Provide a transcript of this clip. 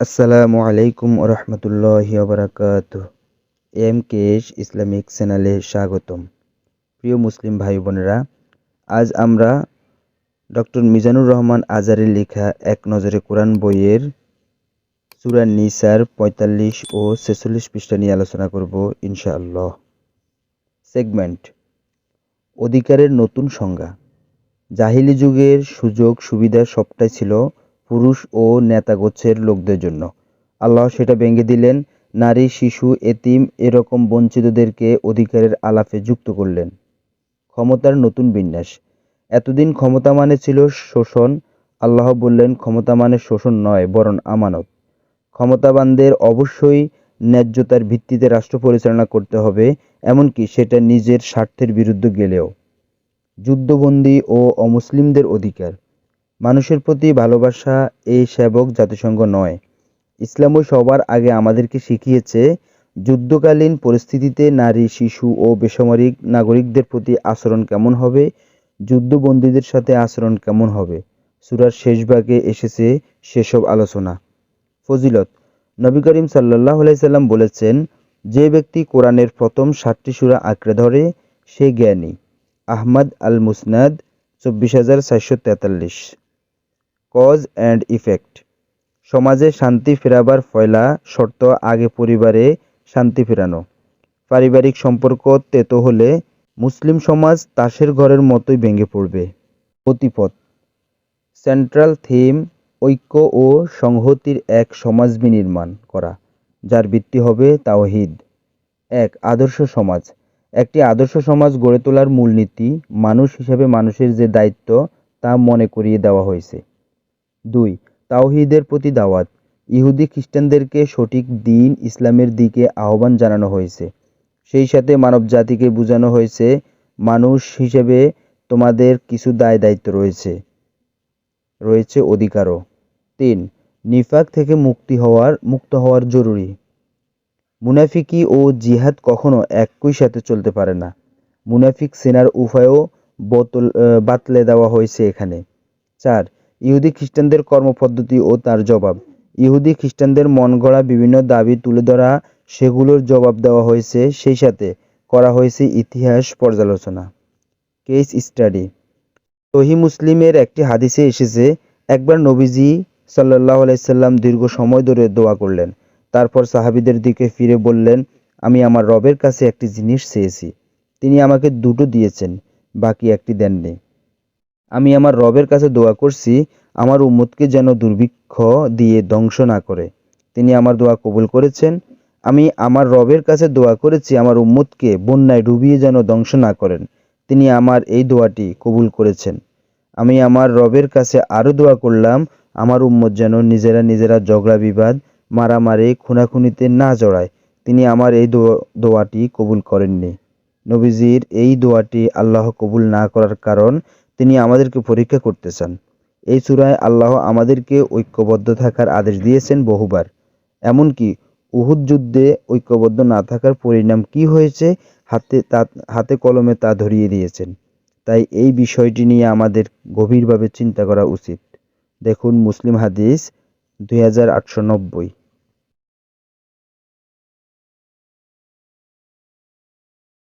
আসসালামু আলাইকুম রহমতুল্লাহি ওবরাকাত এম কেশ ইসলামিক চ্যানেলে স্বাগতম। প্রিয় মুসলিম ভাই বোনেরা, আজ আমরা ডক্টর মিজানুর রহমান আজারের লেখা এক নজরে কোরআন বইয়ের সূরা নিসার পঁয়তাল্লিশ ও ছেচল্লিশ পৃষ্ঠা নিয়ে আলোচনা করব ইনশাআল্লাহ। সেগমেন্ট, অধিকারের নতুন সংজ্ঞা। জাহিলি যুগের সুযোগ সুবিধা সবটাই ছিল পুরুষ ও নেতাগোছের লোকদের জন্য। আল্লাহ সেটা ভেঙে দিলেন, নারী, শিশু, এতিম এরকম বঞ্চিতদেরকে অধিকারের আলাপে যুক্ত করলেন। ক্ষমতার নতুন বিন্যাস। এতদিন ক্ষমতা মানে ছিল শোষণ। আল্লাহ বললেন, ক্ষমতা মানে শোষণ নয়, বরং আমানত। ক্ষমতাবানদের অবশ্যই ন্যায্যতার ভিত্তিতে রাষ্ট্র পরিচালনা করতে হবে, এমনকি সেটা নিজের স্বার্থের বিরুদ্ধে গেলেও। যুদ্ধবন্দী ও অমুসলিমদের অধিকার। মানুষের প্রতি ভালোবাসা এই সেবক জাতিসংঘ নয়। ইসলামও সবার আগে আমাদেরকে শিখিয়েছে, যুদ্ধকালীন পরিস্থিতিতে নারী, শিশু ও বেসামরিক নাগরিকদের প্রতি আচরণ কেমন হবে, যুদ্ধবন্দীদের সাথে আচরণ কেমন হবে, সুরার শেষ ভাগে এসেছে সেসব আলোচনা। ফজিলত, নবী করিম সাল্লাহ সাল্লাম বলেছেন, যে ব্যক্তি কোরআনের প্রথম সাতটি সুরা আঁকড়ে ধরে, সে জ্ঞানী। আহমদ আল মুসনাদ চব্বিশ হাজার চারশো তেতাল্লিশ। কজ অ্যান্ড ইফেক্ট সমাজে শান্তি ফেরাবার ফয়লা শর্ত আগে পরিবারে শান্তি ফেরানো। পারিবারিক সম্পর্ক তেতো হলে মুসলিম সমাজ তাসের ঘরের মতোই ভেঙে পড়বে। অতিপথ সেন্ট্রাল থিম ঐক্য ও সংহতির এক সমাজ বিনির্মাণ করা, যার ভিত্তি হবে তাওহিদ। এক, আদর্শ সমাজ। একটি আদর্শ সমাজ গড়ে তোলার মূলনীতি মানুষ হিসেবে মানুষের যে দায়িত্ব তা মনে করিয়ে দেওয়া হয়েছে। দুই, তাওহিদের প্রতি দাওয়াত। ইহুদি খ্রিস্টানদেরকে সঠিক দিন ইসলামের দিকে আহ্বান জানানো হয়েছে। সেই সাথে মানবজাতিকে বোঝানো হয়েছে, মানুষ হিসেবে তোমাদের কিছু দায় দায়িত্ব রয়েছে। রয়েছে অধিকারও। তিন, নিফাক থেকে মুক্তি হওয়ার, মুক্ত হওয়ার জরুরি। মুনাফিকি ও জিহাদ কখনো একই সাথে চলতে পারে না। মুনাফিক সেনার উভয়ও বোতল বাতলে দেওয়া হয়েছে এখানে। চার ইহুদি খ্রিস্টানদের কর্মপদ্ধতি ও তার জবাব। ইহুদি খ্রিস্টানদের মন গড়া বিভিন্ন দাবি তুলে ধরা, সেগুলোর জবাব দেওয়া হয়েছে। সেই সাথে করা হয়েছে ইতিহাস পর্যালোচনা। Case study. সহি মুসলিমের একটি হাদিসে এসেছে, একবার নবীজি সাল্লাহ আলাইসাল্লাম দীর্ঘ সময় ধরে দোয়া করলেন। তারপর সাহাবিদের দিকে ফিরে বললেন, আমি আমার রবের কাছে একটি জিনিস চেয়েছি। তিনি আমাকে দুটো দিয়েছেন, বাকি একটি দেননি আমি আমার রবের কাছে দোয়া করছি, আমার উম্মতকে যেন দুর্ভিক্ষ দিয়ে ধ্বংস না করে। তিনি আমার দোয়া কবুল করেছেন। আমি আমার রবের কাছে দোয়া করেছি, আমার উম্মতকে বন্যায় ডুবিয়ে যেন ধ্বংস না করেন। তিনি আমার এই দোয়াটি কবুল করেছেন। আমি আমার রবের কাছে আরও দোয়া করলাম, আমার উম্মত যেন নিজেরা নিজেরা ঝগড়া, বিবাদ, মারামারি, খুনাখুনিতে না জড়ায়। তিনি আমার এই দোয়াটি কবুল করেননি। নবীজির এই দোয়াটি আল্লাহ কবুল না করার কারণ তিনি আমাদেরকে পরীক্ষা করতে চান এই সুরায় আল্লাহ আমাদেরকে ঐক্যবদ্ধ থাকার আদেশ দিয়েছেন বহুবার। এমনকি উহুদ যুদ্ধে ঐক্যবদ্ধ না থাকার পরিণাম কি হয়েছে হাতে তা, হাতে কলমে তা ধরিয়ে দিয়েছেন। তাই এই বিষয়টি নিয়ে আমাদের গভীরভাবে চিন্তা করা উচিত। দেখুন মুসলিম হাদিস দুই হাজার আটশো নব্বই।